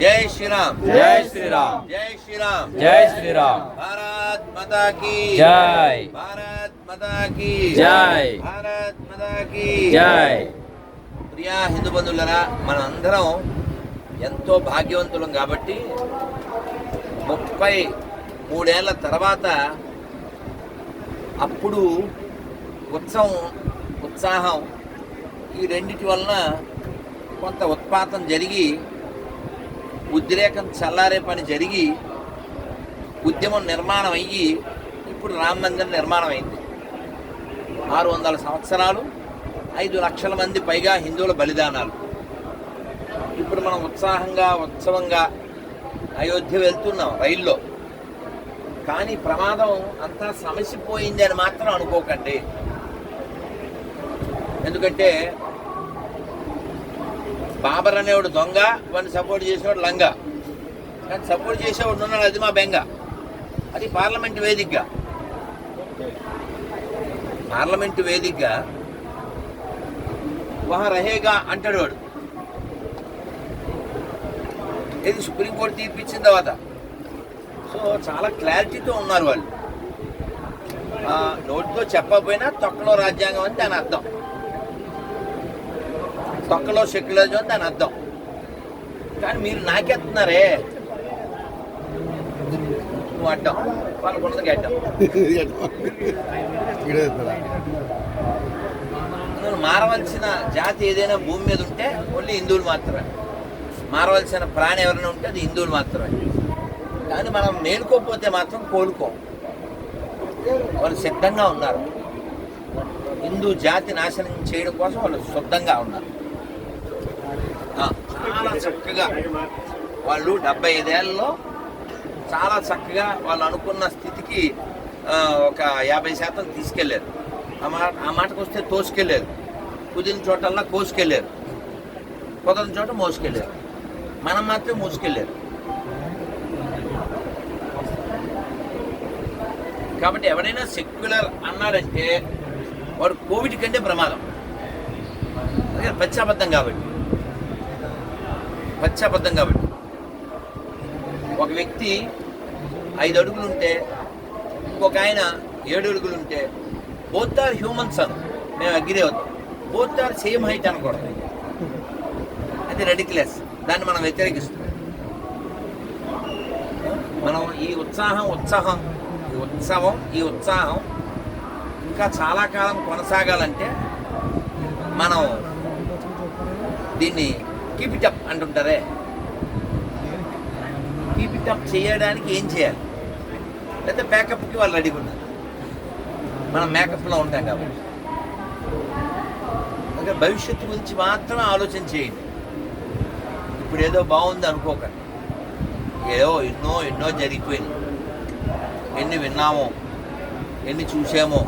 జై శ్రీరామ్ జై శ్రీరామ్ జై శ్రీరామ్ జై శ్రీరామ్ భారత్ మాతా కీ జై భారత్ మాతా కీ జై భారత్ మాతా కీ జై ప్రియా హిందూ బంధువులరా మనందరం ఎంతో భాగ్యవంతులం కాబట్టి ముప్పై మూడేళ్ళ తర్వాత అప్పుడు ఉత్సవం ఉత్సాహం ఈ రెండిటి వలన కొంత ఉత్పాతం జరిగి ఉద్రేకం చల్లారే పని జరిగి ఉద్యమం నిర్మాణం అయ్యి ఇప్పుడు రామ మందిరం నిర్మాణం అయింది. ఆరు వందల సంవత్సరాలు ఐదు లక్షల మంది పైగా హిందువుల బలిదానాలు. ఇప్పుడు మనం ఉత్సాహంగా ఉత్సవంగా అయోధ్య వెళ్తున్నాం రైల్లో. కానీ ప్రమాదం అంతా సమసిపోయింది అని మాత్రం అనుకోకండి. ఎందుకంటే బాబర్ అనేవాడు దొంగ వాడిని సపోర్ట్ చేసేవాడు లంగా. కానీ సపోర్ట్ చేసేవాడు ఉన్నాడు అది మా బెంగ. అది పార్లమెంట్ వేదికగా. పార్లమెంట్ వేదికగా వహ రహేగా అంటాడు వాడు. ఇది సుప్రీంకోర్టు తీర్పు ఇచ్చిన తర్వాత. సో చాలా క్లారిటీతో ఉన్నారు వాళ్ళు. నోటితో చెప్పకపోయినా తొక్కలో రాజ్యాంగం అని దాని అర్థం. తొక్కలో సెక్యులరిజం అని దాని అర్థం. కానీ మీరు నాకెత్తున్నారే? నువ్వు అడ్డం. వాళ్ళకు ఉన్నది అడ్డం. నువ్వు మారవలసిన జాతి ఏదైనా భూమి మీద ఉంటే ఓన్లీ హిందువులు మాత్రమే. మారవలసిన ప్రాణి ఎవరైనా ఉంటే అది హిందువులు మాత్రమే. కానీ మనం మేలుకోకపోతే మాత్రం కోలుకో. వాళ్ళు సిద్ధంగా ఉన్నారు. హిందూ జాతి నాశనం చేయడం కోసం వాళ్ళు శుద్ధంగా ఉన్నారు. చాలా చక్కగా వాళ్ళు డెబ్బై ఐదేళ్ళలో చాలా చక్కగా వాళ్ళు అనుకున్న స్థితికి ఒక యాభై శాతం తీసుకెళ్ళారు. ఆ మాట ఆ మాటకు వస్తే తోసుకెళ్ళారు. కుదిరిన చోటల్లా కోసుకెళ్ళారు. కుదరని చోట మోసుకెళ్ళారు. మనం మాత్రం మోసుకెళ్ళారు. కాబట్టి ఎవరైనా సెక్యులర్ అన్నాడంటే వాడు కోవిడ్ కంటే ప్రమాదం. అందుకే పచ్చాబద్ధం కాబట్టి. పచ్చాబద్ధం కాబట్టి ఒక వ్యక్తి ఐదు అడుగులు ఉంటే ఇంకొక ఆయన ఏడు అడుగులు ఉంటే బోత్ ఆర్ హ్యూమన్స్ అను మేము అగ్రి అవుతాం. బోత్ ఆర్ సేమ్ హైట్ అనకూడదు అది రెడిక్లెస్ దాన్ని మనం వ్యతిరేకిస్తాం మనం ఈ ఉత్సాహం ఉత్సాహం ఈ ఉత్సవం ఈ ఉత్సాహం ఇంకా చాలా కాలం కొనసాగాలంటే మనం దీన్ని కీప్ ఇట్ అప్ అంటుంటారే. కీప్ ఇట్ అప్ చేయడానికి ఏం చేయాలి? లేకపోతే బ్యాకప్కి వాళ్ళు రెడీగా ఉన్నారు మనం మేకప్లో ఉంటాం కాబట్టి. అందుకే భవిష్యత్తు గురించి మాత్రమే ఆలోచన చేయండి. ఇప్పుడు ఏదో బాగుంది అనుకోకండి ఏదో ఎన్నో ఎన్నో జరిగిపోయింది. ఎన్ని విన్నామో ఎన్ని చూసామో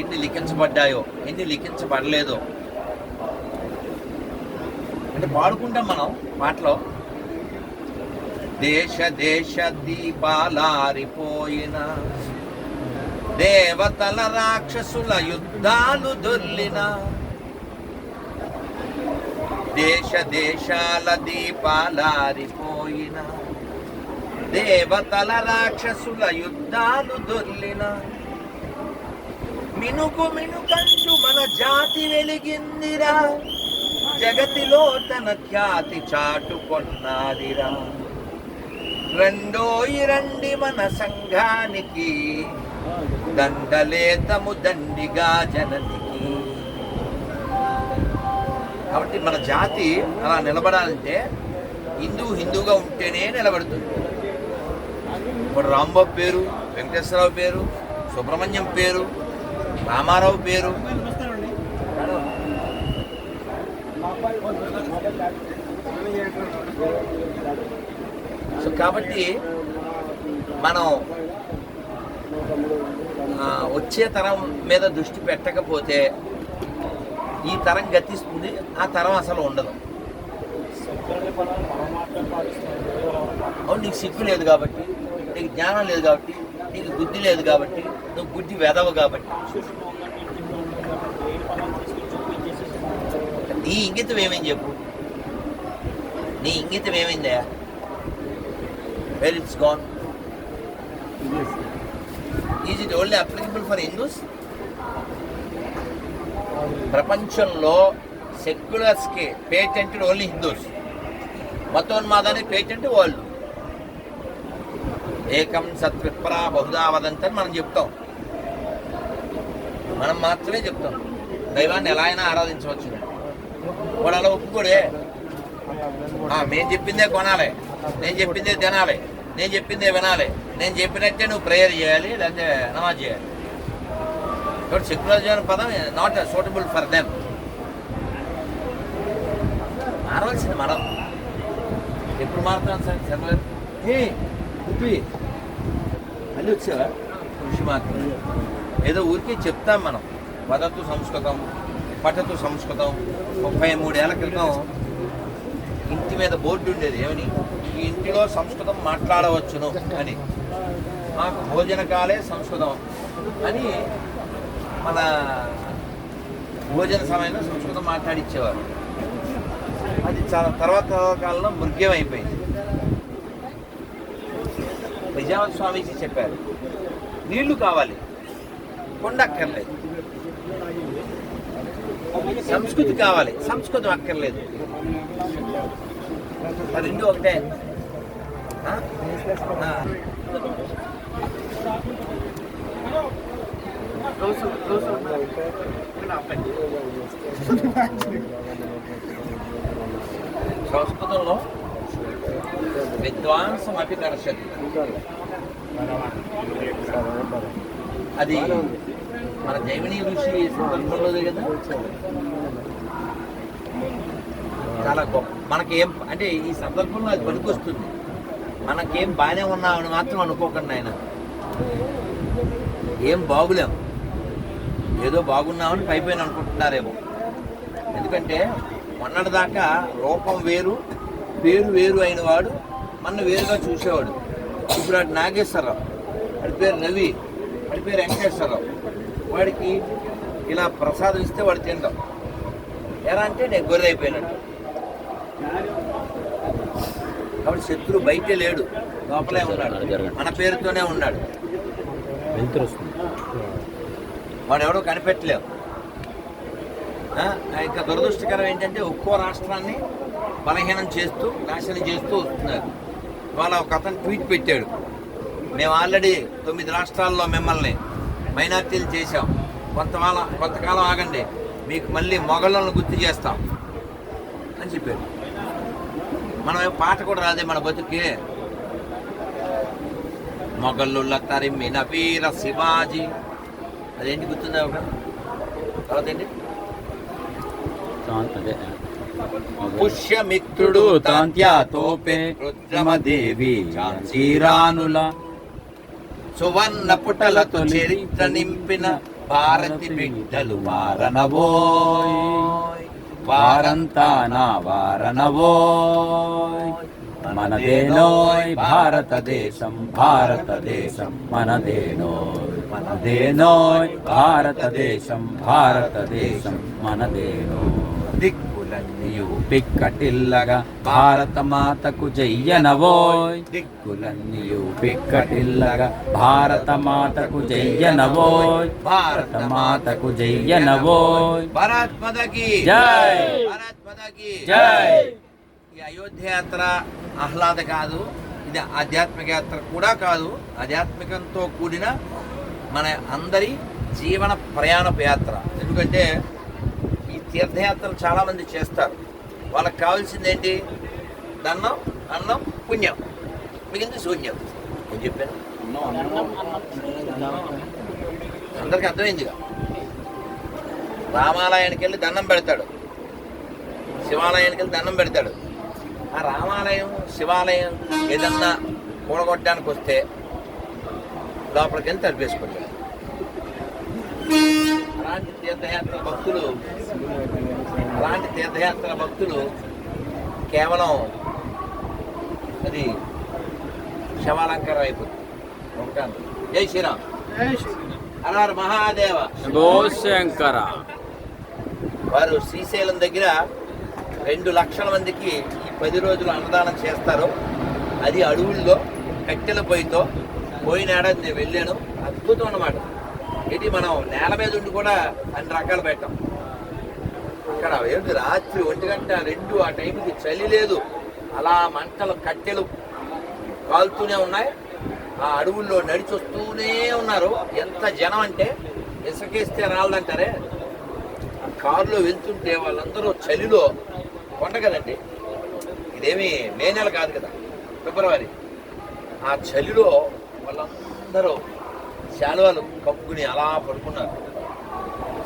ఎన్ని లిఖించబడ్డాయో ఎన్ని లిఖించబడలేదో అంటే పాడుకుంటాం మనం పాటలో దేశ దేశ దీపాలారిపోయిన దేవతల రాక్షసుల యుద్ధాలు దొర్లిన దేశ దేశాల దీపాలారిపోయిన దేవతల రాక్షసుల యుద్ధాలు దొర్లిన మినుకు మినుకంచు మన జాతి వెలిగిందిరా. జగతిలో తన ఖ్యాతి చాటుకొన్నాదిరా రెండోయి రండి మన సంఘానికి దండలేతము దండిగా జననికి. కాబట్టి మన జాతి అలా నిలబడాలంటే హిందూ హిందూగా ఉంటేనే నిలబడుతుంది. ఇప్పుడు రాంబాబు పేరు వెంకటేశ్వరరావు పేరు సుబ్రహ్మణ్యం పేరు రామారావు పేరు సో కాబట్టి మనం వచ్చే తరం మీద దృష్టి పెట్టకపోతే ఈ తరం గతిస్తుంది ఆ తరం అసలు ఉండదు. అవును నీకు సిగ్గు లేదు కాబట్టి నీకు జ్ఞానం లేదు కాబట్టి నీకు బుద్ధి లేదు కాబట్టి నువ్వు బుద్ధి వెదవు కాబట్టి. నీ ఇంగితం ఏమని చెప్పు. నీ ఇంగితం ఏమైందయా where it's gone is it only applicable for Hindus ప్రపంచంలో సెక్యులర్స్కి పేటెంటెడ్ ఓన్లీ హిందూస్ మతోన్మాదానికి పేటెంట్ వాళ్ళు. ఏకం సత్విప్రా బహుదా వదంతని మనం చెప్తాం. మనం మాత్రమే చెప్తాం. దైవాన్ని ఎలా అయినా ఆరాధించవచ్చు వాడు అలా ఒప్పుకోడే మేము చెప్పిందే కొనాలి. నేను చెప్పిందే తినాలి. నేను చెప్పిందే వినాలి. నేను చెప్పినట్టే నువ్వు ప్రేయర్ చేయాలి లేకపోతే నమాజ్ చేయాలి. కాబట్టి సెక్యులరిజం అనే పదం నాట్ సూటబుల్ ఫర్ దెమ్ మారవలసింది మనం ఎప్పుడు మారుతాం సార్? ఏ ఉప్పి. మళ్ళీ వచ్చావా? కృషి మాత్రం ఏదో ఊరికే చెప్తాం మనం. వదతు సంస్కృతం. పఠతు సంస్కృతం ముప్పై మూడేళ్ళ క్రితం ఇంటి మీద బోర్డు ఉండేది. ఏమని? ఈ ఇంటిలో సంస్కృతం మాట్లాడవచ్చును అని. మాకు భోజనకాలే సంస్కృతం అని మన భోజన సమయంలో సంస్కృతం మాట్లాడిచ్చేవారు. అది చాలా తర్వాత కాలంలో మృగ్యం అయిపోయింది. నిజామ స్వామీజీ చెప్పారు నీళ్ళు కావాలి కొండక్కర్లేదు. సంస్కృతి కావాలి. సంస్కృతం అక్కర్లేదు. రెండు ఒకటే. సంస్కృతంలో విద్వాంసం అతి దర్శతి అది మన జైమిని ఋషి సందర్భంలోదే కదా. చాలా గొప్ప. మనకేం అంటే ఈ సందర్భంలో అది పనికొస్తుంది. మనకేం బాగానే ఉన్నామని మాత్రం అనుకోకండి ఆయన. ఏం బాగులేం. ఏదో బాగున్నామని పైపోయిన అనుకుంటున్నారేమో. ఎందుకంటే మొన్నటిదాకా రూపం వేరు పేరు వేరు అయిన వాడు మన వేరుగా చూసేవాడు. ఇప్పుడు నాగేశ్వరరావు వాడి పేరు రవి వాడి పేరు వెంకటేశ్వరరావు. వాడికి ఇలా ప్రసాదం ఇస్తే వాడు తింటాం ఎలా అంటే నేను గొర్రె అయిపోయినట్టు కాబట్టి శత్రువు బయటే లేడు. లోపలే ఉన్నాడు. మన పేరుతోనే ఉన్నాడు. వాడు ఎవడో కనిపెట్టలేవు. ఆ, ఇంకా దురదృష్టకరం ఏంటంటే ఒక్కో రాష్ట్రాన్ని బలహీనం చేస్తూ నాశనం చేస్తూ వస్తున్నారు. ఇవాళ ఒక అతను ట్వీట్ పెట్టాడు. మేము ఆల్రెడీ తొమ్మిది రాష్ట్రాల్లో మిమ్మల్ని మైనార్టీలు చేశాం. కొంతకాలం కొంతకాలం ఆగండి. మీకు మళ్ళీ మొఘళ్ళను గుర్తు చేస్తాం. అని చెప్పాడు మనం పాట కూడా రాదే మన బతుకే. మొఘళ్ళు తరిమిన వీర శివాజీ. అదేంటి గుర్తుందా ఒక? తర్వాత ఏంటి? పుష్యమిత్రుడు తాంత్యాతోపే రుద్రమదేవి శ్రీరానుల సువర్ణ పుటలతో చరిత్ర నింపిన భారతి బిడ్డలు వారనవోయ్. వారంతా నా వారనవోయ్. మనదేనోయ్ భారతదేశం భారతదేశం మనదేనోయ్. మనదేనోయ్ భారతదేశం భారతదేశం మనదేనోయ్. దిక్కులన్నీయు పిక్కటిల్లగా భారత మాతకు జయ్యనవోయ్. దిక్కులన్నీయు పిక్కటిల్లగా భారత మాతకు జయ్యనవోయ్. భారత మాతకు జయ్యనవోయ్. భారత్ మదకి జై. భారత్ మదకి జై. ఈ అయోధ్య యాత్ర ఆహ్లాద కాదు ఇది ఆధ్యాత్మిక యాత్ర కూడా కాదు ఆధ్యాత్మికంతో కూడిన మన అందరి జీవన ప్రయాణపు యాత్ర. ఎందుకంటే తీర్థయాత్రలు చాలామంది చేస్తారు. వాళ్ళకి కావాల్సింది ఏంటి దన్నం అన్నం పుణ్యం. మిగిలింది శూన్యం? నేను చెప్పాను. అందరికీ అర్థమైందిగా? రామాలయానికి వెళ్ళి దండం పెడతాడు. శివాలయానికి వెళ్ళి దండం పెడతాడు. ఆ రామాలయం శివాలయం ఏదన్నా కూడగొట్టడానికి వస్తే లోపలికి వెళ్ళి తడిపేసుకుంటాడు అలాంటి తీర్థయాత్ర భక్తులు అలాంటి తీర్థయాత్ర భక్తులు కేవలం అది శవాలంకారం అయిపోతుంది. ఉంటాను జై శ్రీరామ్. హర మహాదేవ. గోశంకర వారు శ్రీశైలం దగ్గర రెండు లక్షల మందికి ఈ పది రోజులు అన్నదానం చేస్తారో. అది అడవుల్లో కట్టెల పొయ్యితో పోయిన ఏడాది నేను వెళ్ళాను. అద్భుతం అన్నమాట. ఇది మనం నేల మీద ఉండి కూడా అన్ని రకాలు పెట్టాం. అక్కడ ఏంటి రాత్రి ఒంటి గంట రెండు ఆ టైంకి చలి లేదు. అలా మంటలు కట్టెలు కాలుతూనే ఉన్నాయి. ఆ అడవుల్లో నడిచి వస్తూనే ఉన్నారు. ఎంత జనం అంటే ఇసుకేస్తే రాళ్ళంటారే? ఆ కారులో వెళ్తుంటే వాళ్ళందరూ చలిలో కొండ కదండి. ఇదేమి మే నెల కాదు కదా ఫిబ్రవరి. ఆ చలిలో వాళ్ళందరూ శాలువాలు కప్పుకుని అలా పడుకున్నారు.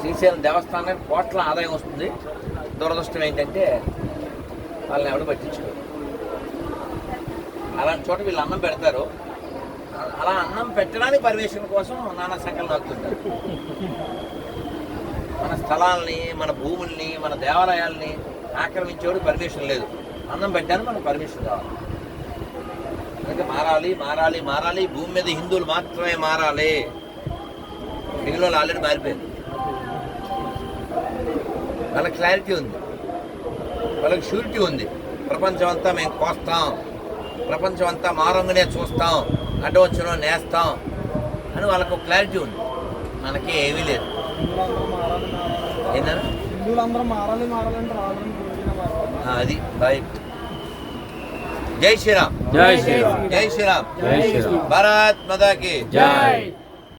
శ్రీశైలం దేవస్థానానికి కోట్ల ఆదాయం వస్తుంది. దురదృష్టం ఏంటంటే వాళ్ళని ఎవడు పట్టించుకోరు అలాంటి చోట వీళ్ళు అన్నం పెడతారు. అలా అన్నం పెట్టడానికి పర్మిషన్ కోసం నానా సంకలం నడుతుంటారు మన స్థలాల్ని మన భూముల్ని మన దేవాలయాల్ని ఆక్రమించేవాడు పర్మిషన్ లేదు. అన్నం పెట్టడానికి మనకు పర్మిషన్ కావాలి. అందుకే మారాలి మారాలి మారాలి. భూమి మీద హిందువులు మాత్రమే మారాలి. మిగిలిన వాళ్ళు ఆల్రెడీ మారిపోయింది వాళ్ళకి క్లారిటీ ఉంది. వాళ్ళకి షూరిటీ ఉంది. ప్రపంచం అంతా మేము కోస్తాం. ప్రపంచం అంతా మారంగానే చూస్తాం. అడ్డు వచ్చిన నేస్తాం అని వాళ్ళకు క్లారిటీ ఉంది. మనకి ఏమీ లేదు. ఏంటన్నా అది రైట్ శ్రీరామ్. జై శ్రీరామ్. జై శ్రీరామ్. జై శ్రీరామ్. భారత్ మదాకి జై.